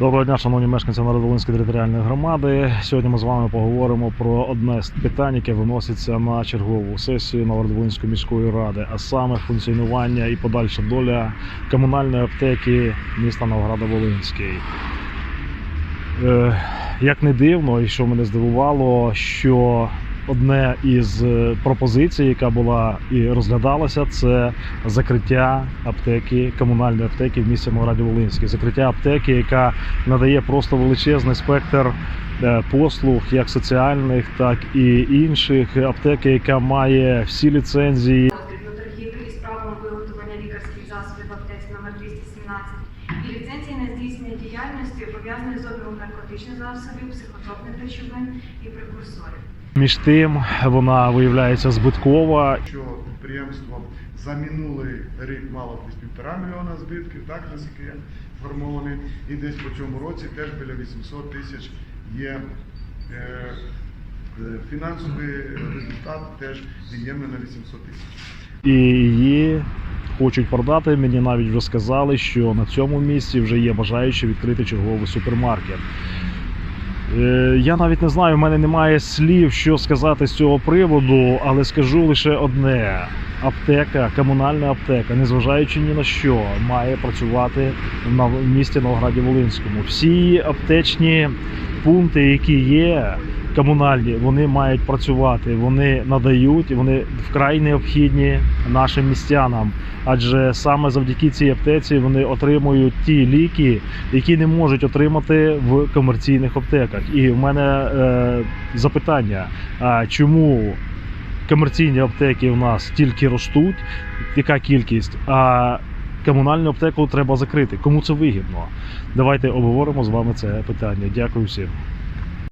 Доброго дня, шановні мешканці Народоволинської територіальної громади. Сьогодні ми з вами поговоримо про одне з питань, яке виноситься на чергову сесію Новодолинської міської ради, а саме функціонування і подальша доля комунальної аптеки міста Новграда-Волинський. Е, Як не дивно, і що мене здивувало, що одне із е, пропозицій, яка була і розглядалася, це закриття аптеки, комунальної аптеки в місті Мограді Волинській. Закриття аптеки, яка надає просто величезний спектр е, послуг, як соціальних, так і інших. Аптека, яка має всі ліцензії. Потрібно торгівлі із правом виготовлення лікарських засобів в аптеці номер 217 і ліцензії на здійснення діяльності пов'язаної з обігом наркотичних засобів, психотропних речовин і прекурсорів. Між тим вона виявляється збиткова. що підприємство за минулий рік мало десь півтора мільйона збитків, так наскільки я сформований, і десь по цьому році теж біля 800 тисяч є е, е, фінансовий результат теж від'ємний на 800 тисяч. і її хочуть продати. Мені навіть вже сказали, що на цьому місці вже є бажаючі відкрити черговий супермаркет. Е, Я навіть не знаю, в мене немає слів, що сказати з цього приводу, але скажу лише одне: аптека, комунальна аптека, незважаючи ні на що, має працювати в місті Новограді Волинському. Всі аптечні пункти, які є, комунальні, вони мають працювати. Вони надають, вони вкрай необхідні нашим містянам. Адже саме завдяки цій аптеці вони отримують ті ліки, які не можуть отримати в комерційних аптеках. І в мене е, запитання: а чому комерційні аптеки у нас тільки ростуть, яка кількість, а комунальну аптеку треба закрити? Кому це вигідно? Давайте обговоримо з вами це питання. Дякую всім.